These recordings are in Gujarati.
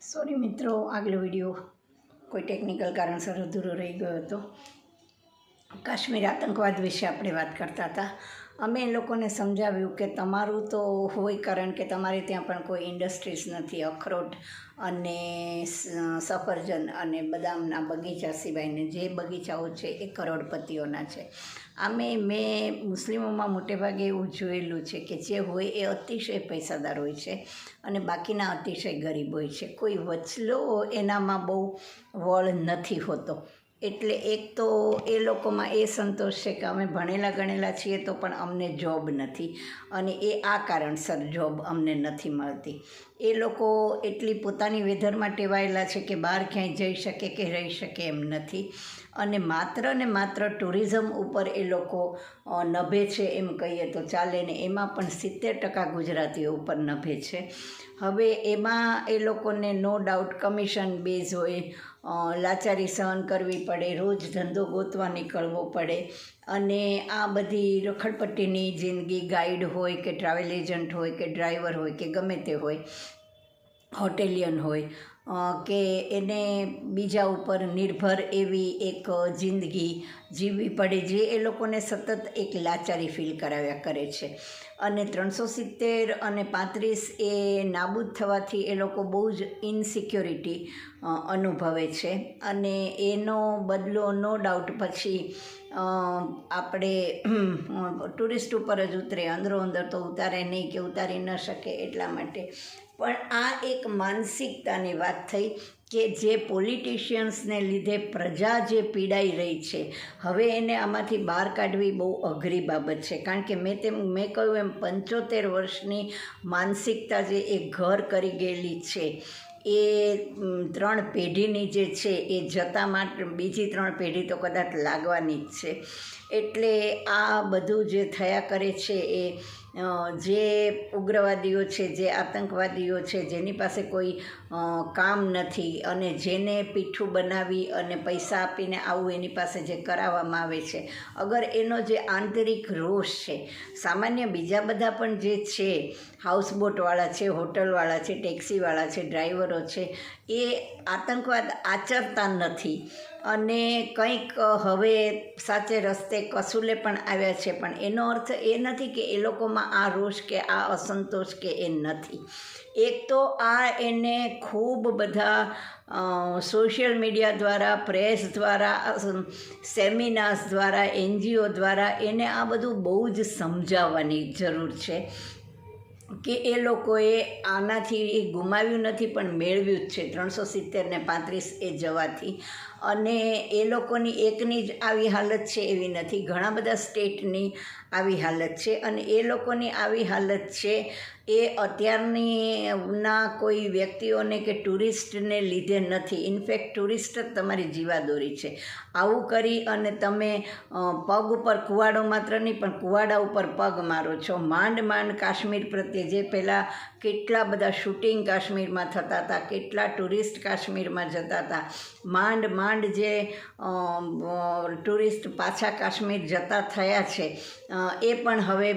સોરી મિત્રો, આગલો વીડિયો કોઈ ટેકનિકલ કારણસર અધૂરો રહી ગયો હતો. કાશ્મીર આતંકવાદ વિશે આપણે વાત કરતા હતા. અમે એ લોકોને સમજાવ્યું કે તમારું તો હોય કારણ કે તમારે ત્યાં પણ કોઈ ઇન્ડસ્ટ્રીઝ નથી, અખરોટ અને સફરજન અને બદામના બગીચા સિવાયને જે બગીચાઓ છે એ કરોડપતિઓના છે. આમે મેં મુસ્લિમોમાં મોટેભાગે એવું જોયેલું છે કે જે હોય એ અતિશય પૈસાદાર હોય છે અને બાકીના અતિશય ગરીબ હોય છે. કોઈ વચલો એનામાં બહુ વળ નથી હોતો. એટલે એક તો એ લોકોમાં એ સંતોષ છે કે અમે ભણેલા ગણેલા છીએ તો પણ અમને જોબ નથી. અને એ આ કારણસર જોબ અમને નથી મળતી. એ લોકો એટલી પોતાની વેધરમાં ટેવાયેલા છે કે બહાર ક્યાંય જઈ શકે કે રહી શકે એમ નથી. અને માત્ર ને માત્ર ટુરિઝમ ઉપર એ લોકો નભે છે એમ કહીએ તો ચાલે ને એમાં પણ સિત્તેર ટકા ગુજરાતીઓ ઉપર નભે છે. હવે એમાં એ લોકોને નો ડાઉટ કમિશન બેઝ હોય લાચારી સહન કરવી પડે, રોજ ધંધો ગોતવા નીકળવો પડે. અને આ બધી રખડપટ્ટીની જિંદગી ગાઈડ હોય કે ટ્રાવેલ એજન્ટ હોય કે ડ્રાઈવર હોય કે ગમે તે હોય, હોટેલિયન હોય કે એને બીજા ઉપર નિર્ભર એવી એક જિંદગી જીવવી પડે જે એ લોકોને સતત એક લાચારી ફીલ કરાવ્યા કરે છે. અને ત્રણસો સિત્તેર અને પાંત્રીસ એ નાબૂદ થવાથી એ લોકો બહુ જ ઇનસિક્યોરિટી અનુભવે છે. અને એનો બદલો નો ડાઉટ પછી આપણે ટુરિસ્ટ ઉપર જ ઉતરે, અંદરો અંદર તો ઉતારે નહીં કે ઉતારી ન શકે એટલા માટે. પણ આ એક માનસિકતાની વાત થઈ કે જે પોલિટિશિયન્સને લીધે પ્રજા જે પીડાઈ રહી છે, હવે એને આમાંથી બહાર કાઢવી બહુ અઘરી બાબત છે. કારણ કે મેં તેમ, મેં કહ્યું એમ, પંચોતેર વર્ષની માનસિકતા જે એ ઘર કરી ગયેલી છે, એ ત્રણ પેઢીની જે છે, એ જતા માટે, બીજી ત્રણ પેઢી તો કદાચ લાગવાની જ છે. એટલે આ બધું જે થયા કરે છે એ જે ઉગ્રવાદીઓ છે, જે આતંકવાદીઓ છે, જેની પાસે કોઈ કામ નથી અને જેને પીઠું બનાવી અને પૈસા આપીને આવું એની પાસે જે કરાવવામાં આવે છે. અગર એનો જે આંતરિક રોષ છે, સામાન્ય બીજા બધા પણ જે છે, હાઉસબોટવાળા છે, હોટલવાળા છે, ટેક્સીવાળા છે, ડ્રાઈવરો છે, એ આતંકવાદ આચરતા નથી. અને કંઈક હવે સાચે રસ્તે કસૂલે પણ આવ્યા છે. પણ એનો અર્થ એ નથી કે એ લોકોમાં આ રોષ કે આ અસંતોષ કે એ નથી. એક તો આ એને ખૂબ બધા સોશિયલ મીડિયા દ્વારા, પ્રેસ દ્વારા સેમિનાર્સ દ્વારા, એનજીઓ દ્વારા એને આ બધું બહુ જ સમજાવવાની જરૂર છે. કે એ લોકોએ આનાથી એ ગુમાવ્યું નથી, પણ મેળવ્યું જ છે. ત્રણસો સિત્તેરને પાંત્રીસ એ જવાથી. અને એ લોકોની એકની જ આવી હાલત છે એવી નથી. ઘણા બધા સ્ટેટની આવી હાલત છે અને એ લોકોની આવી હાલત છે એ અત્યારની ના કોઈ વ્યક્તિઓને કે ટુરિસ્ટને લીધે નથી. ઇનફેક્ટ ટુરિસ્ટ જ તમારી જીવાદોરી છે. આવું કરી અને તમે પગ ઉપર કુવાડો માત્ર નહીં, પણ કુવાડા ઉપર પગ મારો છો. માંડ માંડ કાશ્મીર પ્રત્યે જે પહેલાં કેટલા બધા શૂટિંગ કાશ્મીરમાં થતા હતા, કેટલા ટુરિસ્ટ કાશ્મીરમાં જતા હતા, માંડ માંડ જે ટુરિસ્ટ પાછા કાશ્મીર જતા થયા છે એ પણ હવે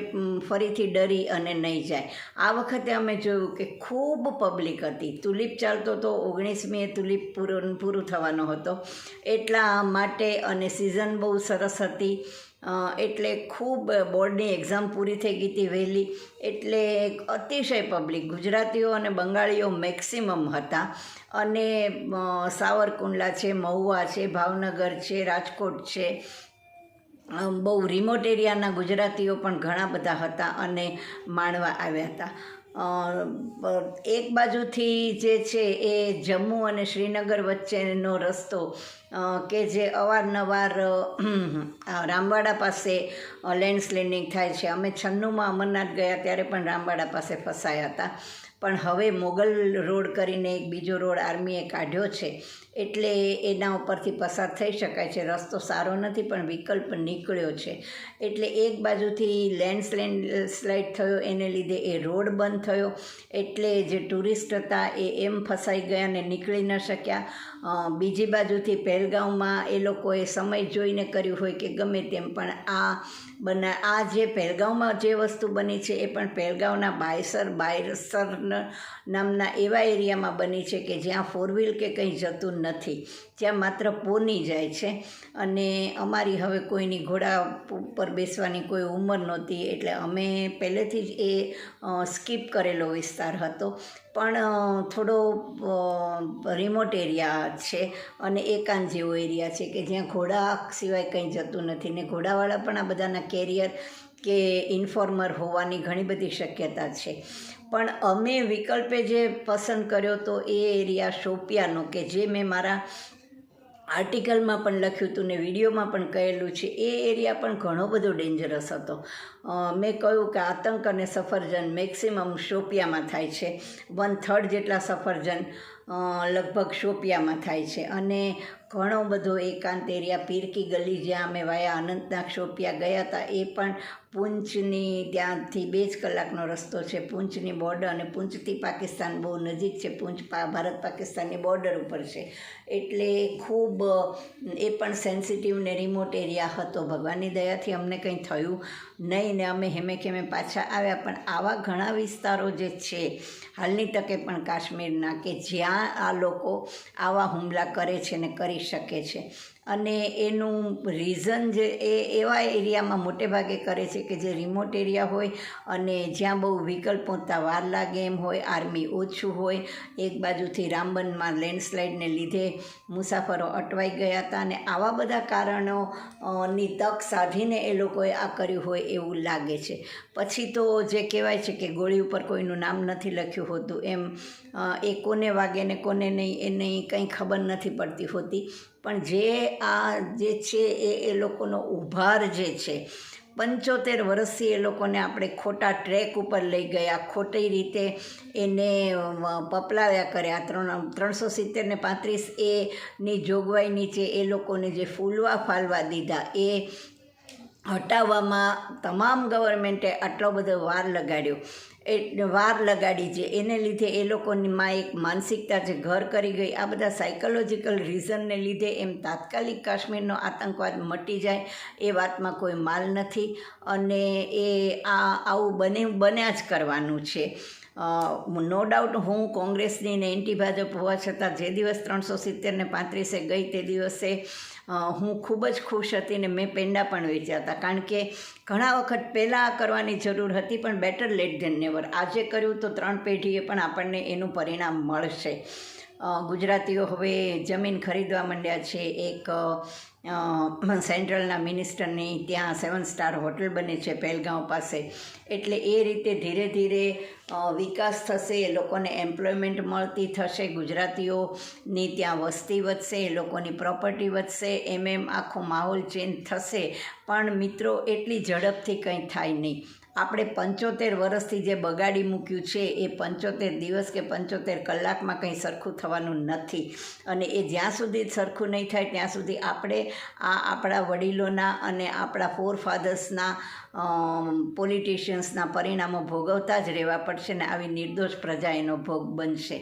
ફરીથી ડરી અને નહીં જાય. આ વખતે અમે જોયું કે ખૂબ પબ્લિક હતી. તુલિપ ચાલતો તો ઓગણીસમીએ તુલિપ પૂરું પૂરું થવાનો હતો. એટલા માટે અને સિઝન બહુ સરસ હતી. એટલે ખૂબ બોર્ડની એક્ઝામ પૂરી થઈ ગઈ હતી વહેલી. એટલે અતિશય પબ્લિક. ગુજરાતીઓ અને બંગાળીઓ મેક્સિમમ હતા. અને સાવરકુંડલા છે, મહુવા છે, ભાવનગર છે, રાજકોટ છે બહુ રિમોટ એરિયાના ગુજરાતીઓ પણ ઘણા બધા હતા અને માણવા આવ્યા હતા. એક બાજુથી જે છે એ જમ્મુ અને શ્રીનગર વચ્ચેનો રસ્તો કે જે અવારનવાર રામવાડા પાસે લેન્ડસ્લેન્ડિંગ થાય છે. અમે છન્નુમાં અમરનાથ ગયા ત્યારે પણ રામવાડા પાસે ફસાયા હતા. પણ હવે મોગલ રોડ કરીને એક બીજો રોડ આર્મીએ કાઢ્યો છે, એટલે એના ઉપરથી પસાર થઈ શકાય છે. રસ્તો સારો નથી, પણ વિકલ્પ નીકળ્યો છે. એટલે એક બાજુથી લેન્ડસ્લેન્ડ સ્લાઇડ થયો, એને લીધે એ રોડ બંધ થયો. એટલે જે ટુરિસ્ટ હતા એ એમ ફસાઈ ગયા ને નીકળી ન શક્યા. બીજી બાજુથી પહેલગાંવમાં એ લોકોએ સમય જોઈને કર્યું હોય કે ગમે તેમ, પણ આ બના, આ જે પહેલગાંવમાં જે વસ્તુ બની છે એ પણ પહેલગાંવના બાયસર બાયસર નામના એવા એરિયામાં બની છે કે જ્યાં ફોર વ્હીલ કે કંઈ જતું નથી જ્યાં માત્ર પોની જાય છે. અને અમારી હવે કોઈની ઘોડા ઉપર બેસવાની કોઈ ઉંમર નહોતી, એટલે અમે પહેલેથી જ એ સ્કીપ કરેલો વિસ્તાર હતો. પણ થોડો રિમોટ એરિયા છે અને એકાંત જેવો એરિયા છે કે જ્યાં ઘોડા સિવાય કંઈ જતું નથી ને ઘોડાવાળા પણ આ બધાના કેરિયર કે ઇન્ફોર્મર હોવાની ઘણી બધી શક્યતા છે. પણ અમે વિકલ્પે જે પસંદ કર્યો તો એ એરિયા શોપિયાનો કે જે મેં મારા આર્ટિકલમાં પણ લખ્યું હતું ને વિડીયોમાં પણ કહેલું છે, એ એરિયા પણ ઘણો બધો ડેન્જરસ હતો. મેં કહ્યું કે આતંક અને સફરજન મેક્સિમમ શોપિયામાં થાય છે. વન થર્ડ જેટલા સફરજન લગભગ શોપિયામાં થાય છે. અને ઘણો બધો એકાંત એરિયા, પીરકી ગલી જ્યાં અમે વાયા, અનંતનાગ શોપિયા ગયા હતા, એ પણ પૂંચની ત્યાંથી બે જ કલાકનો રસ્તો છે. પૂંચની બોર્ડર અને પૂંચથી પાકિસ્તાન બહુ નજીક છે. પૂંચ ભારત પાકિસ્તાનની બોર્ડર ઉપર છે. એટલે ખૂબ, એ પણ સેન્સિટિવ ને રિમોટ એરિયા હતો. ભગવાનની દયાથી અમને કંઈ થયું નહીં, ને અમે હેમે ખેમે પાછા આવ્યા. પણ આવા ઘણા વિસ્તારો જે છે, હાલની તકે પણ કાશ્મીરના કે જ્યાં આ લોકો આવા હુમલા કરે છે ને કરી શકે છે. અને એનું રીઝન જે એ એવા એરિયામાં મોટે ભાગે કરે છે કે જે રિમોટ એરિયા હોય અને જ્યાં બહુ વ્હીકલ પહોંચતા વાર લાગે એમ હોય આર્મી ઓછું હોય, એક બાજુથી રામબનમાં લેન્ડસ્લાઇડને લીધે મુસાફરો અટવાઈ ગયા હતા અને આવા બધા કારણો ની તક સાધીને એ લોકોએ આ કર્યું હોય એવું લાગે છે. પછી તો જે કહેવાય છે કે ગોળી ઉપર કોઈનું નામ નથી લખ્યું હોતું, એમ એ કોને વાગે ને કોને નહીં એની કંઈ ખબર નથી પડતી હોતી. પણ જે આ જે છે એ એ લોકોનો ઉભાર જે છે, પંચોતેર વર્ષથી એ લોકોને આપણે ખોટા ટ્રેક ઉપર લઈ ગયા, ખોટી રીતે એને પપલાવ્યા કર્યા. ત્રણ, ત્રણસો સિત્તેર ને પાંત્રીસ એની જોગવાઈ નીચે એ લોકોને જે ફૂલવા ફાલવા દીધા, એ હટાવવામાં તમામ ગવર્મેન્ટે આટલો બધો વાર લગાડ્યો. એ વાર લગાડી છે. એને લીધે એ લોકોનીમાં એક માનસિકતા જે ઘર કરી ગઈ. આ બધા સાયકોલોજીકલ રીઝનને લીધે એમ તાત્કાલિક કાશ્મીરનો આતંકવાદ મટી જાય એ વાતમાં કોઈ માલ નથી અને એ આ આવું બને, બન્યા જ કરવાનું છે. નો ડાઉટ હું કોંગ્રેસની ને એન્ટી ભાજપ હોવા છતાં જે દિવસ ત્રણસો સિત્તેર ને પાંત્રીસે ગઈ તે દિવસે હું ખૂબ જ ખુશ હતી ને મેં પેંડા પણ વેચ્યા હતા. કારણ કે ઘણા વખત પહેલાં કરવાની જરૂર હતી, પણ બેટર લેટ ધેન નેવર આજે કર્યું તો ત્રણ પેઢીએ પણ આપણને એનું પરિણામ મળશે. ગુજરાતીઓ હવે જમીન ખરીદવા માંડ્યા છે. એક સેન્ટ્રલના મિનિસ્ટરની ત્યાં સેવન સ્ટાર હોટલ બને છે પહેલગાંવ પાસે. એટલે એ રીતે ધીરે ધીરે વિકાસ થશે એ લોકોને એમ્પ્લોયમેન્ટ મળતી થશે, ગુજરાતીઓની ત્યાં વસ્તી વધશે, લોકોની પ્રોપર્ટી વધશે, એમ એમ આખો માહોલ ચેન્જ થશે. પણ મિત્રો, એટલી ઝડપથી કંઈ થાય નહીં. આપણે પંચોતેર વર્ષથી જે બગાડી મૂક્યું છે, એ પંચોતેર દિવસ કે પંચોતેર કલાકમાં કંઈ સરખું થવાનું નથી. અને એ જ્યાં સુધી સરખું નહીં થાય, ત્યાં સુધી આપણે આ આપણા વડીલોના અને આપણા ફોર ફાધર્સના પોલિટિશિયન્સના પરિણામો ભોગવતા જ રહેવા પડશે ને આવી નિર્દોષ પ્રજા એનો ભોગ બનશે.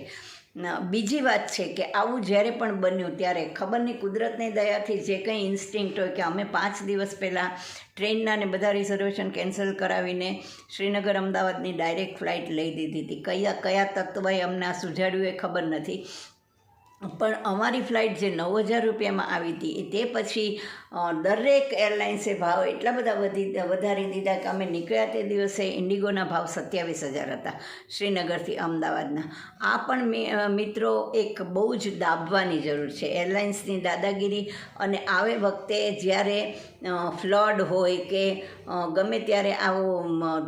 બીજી વાત છે કે આવું જ્યારે પણ બન્યું ત્યારે ખબર નહીં કુદરતની દયાથી જે કંઈ ઇન્સ્ટિંક્ટ હોય કે અમે પાંચ દિવસ પહેલાં ટ્રેનના ને બધા રિઝર્વેશન કેન્સલ કરાવીને શ્રીનગર અમદાવાદની ડાયરેક્ટ ફ્લાઇટ લઈ દીધી હતી. કયા કયા તત્વએ અમને આ સુજાડ્યું એ ખબર નથી. પણ અમારી ફ્લાઇટ જે નવ હજાર રૂપિયામાં આવી હતી તે પછી દરેક એરલાઇન્સે ભાવ એટલા બધા વધી, વધારી દીધા કે અમે નીકળ્યા તે દિવસે ઇન્ડિગોના ભાવ સત્યાવીસ હજાર હતા, શ્રીનગરથી અમદાવાદના. આ પણ મિત્રો એક બહુ જ દાબવાની જરૂર છે એરલાઇન્સની દાદાગીરી અને આવે વખતે જ્યારે ફ્લડ હોય કે ગમે ત્યારે આવો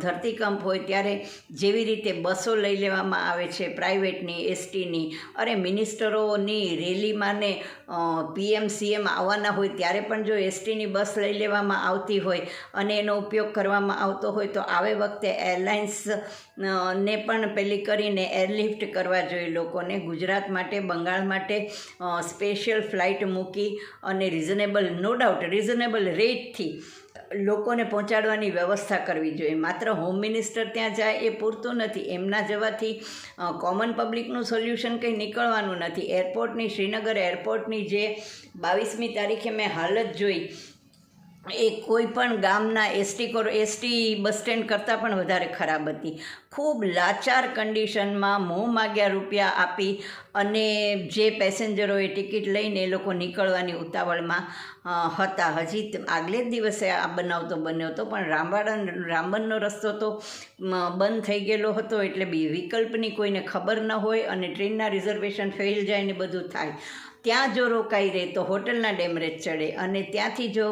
ધરતીકંપ હોય ત્યારે જેવી રીતે બસો લઈ લેવામાં આવે છે પ્રાઇવેટની, એસટીની. અરે, મિનિસ્ટરોની રેલીમાં ને પીએમ, સીએમ આવવાના હોય ત્યારે પણ જો એસટીની બસ લઈ લેવામાં આવતી હોય અને એનો ઉપયોગ કરવામાં આવતો હોય તો આવે વખતે એરલાઇન્સ ને પણ પેલી કરીને એરલિફ્ટ કરવા જોઈએ લોકોને. ગુજરાત માટે, બંગાળ માટે સ્પેશિયલ ફ્લાઇટ મૂકી અને રિઝનેબલ, નો ડાઉટ, રિઝનેબલ રેટથી લોકોને પહોંચાડવાની વ્યવસ્થા કરવી જોઈએ. માત્ર હોમ મિનિસ્ટર ત્યાં જાય એ પૂરતું નથી. એમના જવાથી કોમન પબ્લિકનું સોલ્યુશન કંઈ નીકળવાનું નથી. એરપોર્ટની, શ્રીનગર એરપોર્ટની જે બાવીસમી તારીખે મેં હાલત જોઈ એ કોઈ પણ ગામના એસટી કોર એસટી બસ સ્ટેન્ડ કરતાં પણ વધારે ખરાબ હતી. ખૂબ લાચાર કન્ડિશનમાં મોં માગ્યા રૂપિયા આપી અને જે પેસેન્જરોએ ટિકિટ લઈને એ લોકો નીકળવાની ઉતાવળમાં હતા. હજી આગલે જ દિવસે આ બનાવ તો બન્યો હતો, પણ રામવાડા, રામબનનો રસ્તો તો બંધ થઈ ગયેલો હતો એટલે બી વિકલ્પની કોઈને ખબર ન હોય અને ટ્રેનના રિઝર્વેશન ફેલ જાય ને બધું થાય. ત્યાં જો રોકાઈ રહે તો હોટલના ડેમરેજ ચડે અને ત્યાંથી જો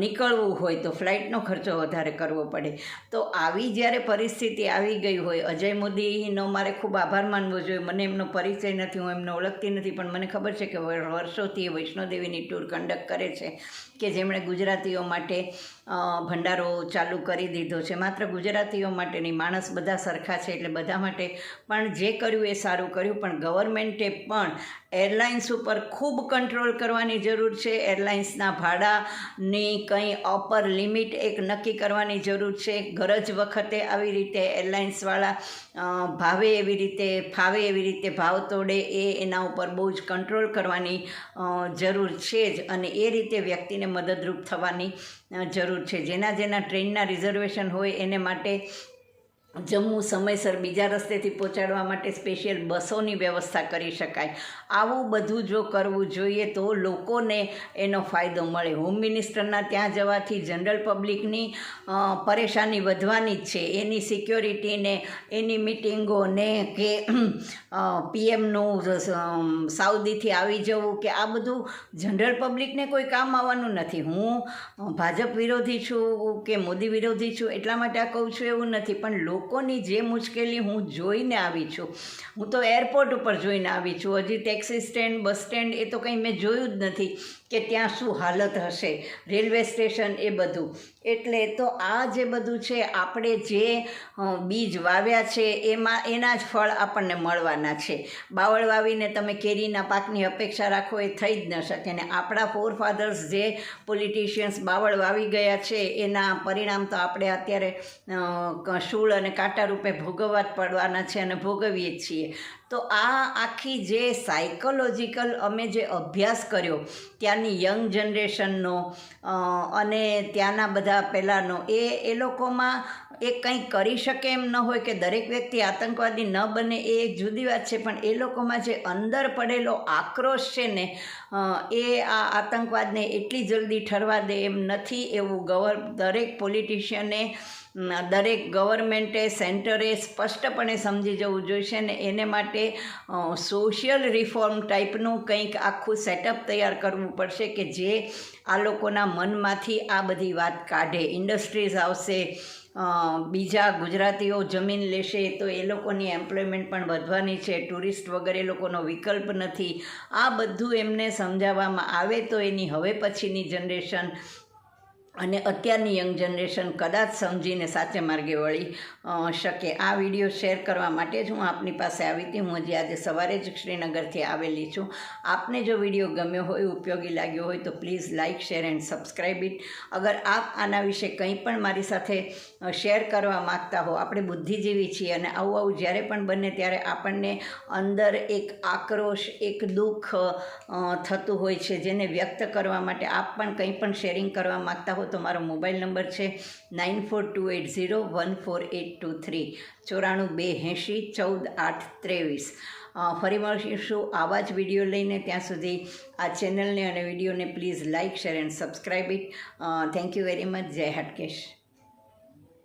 નીકળવું હોય તો ફ્લાઇટનો ખર્ચો વધારે કરવો પડે. તો આવી જ્યારે પરિસ્થિતિ આવી ગઈ હોય, અજય મોદીનો મારે ખૂબ આભાર માનવો જોઈએ. મને એમનો પરિચય નથી, હું એમને ઓળખતી નથી, પણ મને ખબર છે કે વર્ષોથી એ વૈષ્ણોદેવીની ટૂર કંડક્ટ કરે છે. કે જેમણે ગુજરાતીઓ માટે ભંડારો ચાલુ કરી દીધો છે. માત્ર ગુજરાતીઓ માટે નહીં, માણસ બધા સરખા છે એટલે બધા માટે પણ જે કર્યું એ સારું કર્યું. પણ ગવર્મેન્ટે પણ એરલાઇન્સ ઉપર ખૂબ કંટ્રોલ કરવાની જરૂર છે. એરલાઇન્સના ભાડાની કંઈ અપર લિમિટ એક નક્કી કરવાની જરૂર છે. ગરજ વખતે આવી રીતે એરલાઇન્સવાળા ભાવે એવી રીતે, ફાવે એવી રીતે ભાવ તોડે એ એના ઉપર બહુ જ કંટ્રોલ કરવાની જરૂર છે જ. અને એ રીતે વ્યક્તિને મદદરૂપ થવાની જરૂર છે. જેના જેના ટ્રેનના રિઝર્વેશન હોય એને માટે જમ્મુ સમયસર બીજા રસ્તેથી પહોંચાડવા માટે સ્પેશિયલ બસોની વ્યવસ્થા કરી શકાય. આવું બધું જો કરવું જોઈએ તો લોકોને એનો ફાયદો મળે. હોમ મિનિસ્ટરના ત્યાં જવાથી જનરલ પબ્લિકની પરેશાની વધવાની જ છે. એની સિક્યોરિટીને એની મિટિંગોને કે પીએમનું સાઉદીથી આવી જવું કે આ બધું જનરલ પબ્લિકને કોઈ કામ આવવાનું નથી. હું ભાજપ વિરોધી છું કે મોદી વિરોધી છું એટલા માટે આ કહું છું એવું નથી. પણ લોકોની જે મુશ્કેલી હું જોઈને આવી છું, હું તો એરપોર્ટ ઉપર જોઈને આવી છું. હજી ટેક્સી સ્ટેન્ડ બસ સ્ટેન્ડ એ તો કંઈ મેં જોયું જ નથી. કે ત્યાં શું હાલત હશે? રેલવે સ્ટેશન એ બધું. એટલે તો આ જે બધું છે, આપણે જે બીજ વાવ્યા છે, એમાં, એના જ ફળ આપણને મળવાના છે. બાવળ વાવીને તમે કેરીના પાકની અપેક્ષા રાખો એ થઈ જ ન શકે ને આપણા ફોર ફાધર્સ જે પોલિટિશિયન્સ બાવળ વાવી ગયા છે, એના પરિણામ તો આપણે અત્યારે શૂળ અને કાંટા રૂપે ભોગવવા જ પડવાના છે અને ભોગવીએ જ છીએ. તો આ આખી જે સાયકોલોજીકલ અમે જે અભ્યાસ કર્યો, ત્યાંની યંગ જનરેશનનો અને ત્યાંના બધા પહેલાંનો એ એ લોકોમાં એ કંઈ કરી શકે એમ ન હોય કે દરેક વ્યક્તિ આતંકવાદી ન બને, એ એક જુદી વાત છે. પણ એ લોકોમાં જે અંદર પડેલો આક્રોશ છે ને એ આ આતંકવાદને એટલી જલ્દી ઠરવા દે એમ નથી એવું ગવર, દરેક પોલિટિશિયને દરેક ગવર્મેન્ટે, સેન્ટરે સ્પષ્ટપણે સમજી જવું જોઈશે ને, એને માટે સોશિયલ રિફોર્મ ટાઈપનું કંઈક આખું સેટઅપ તૈયાર કરવું પડશે કે જે આ લોકોના મનમાંથી આ બધી વાત કાઢે. ઇન્ડસ્ટ્રીઝ આવશે બીજા ગુજરાતીઓ જમીન લેશે તો એ લોકોની એમ્પ્લોયમેન્ટ પણ વધવાની છે. ટુરિસ્ટ વગેરે લોકોનો વિકલ્પ નથી. આ બધું એમને સમજાવવામાં આવે તો એની હવે પછીની જનરેશન અને અત્યારની યંગ જનરેશન કદાચ સમજીને સાચે માર્ગે વળી શકે. આ વીડિયો શેર કરવા માટે જ હું આપની પાસે આવી હતી. હું હજી આજે સવારે જ શ્રીનગરથી આવેલી છું. આપને જો વીડિયો ગમ્યો હોય, ઉપયોગી લાગ્યો હોય, તો please like share and subscribe it. અગર આપ આના વિશે કંઈ પણ મારી સાથે શેર કરવા માગતા હો, આપણે બુદ્ધિજીવી છીએ અને આવું આવું જ્યારે પણ બને ત્યારે આપણને અંદર એક આક્રોશ, એક દુઃખ થતું હોય છે, જેને વ્યક્ત કરવા માટે આપ પણ કંઈ પણ શેરિંગ કરવા માગતા હો તો મારો મોબાઈલ નંબર છે nine four two eight zero one four eight two three. ચોરાણું બે એંશી ચૌદ આઠ ત્રેવીસ. ફરી મળીશું આવા જ વીડિયો લઈને ત્યાં સુધી આ ચેનલને અને વિડીયોને please like, share and subscribe it. Thank you very much. જય હાટકેશ.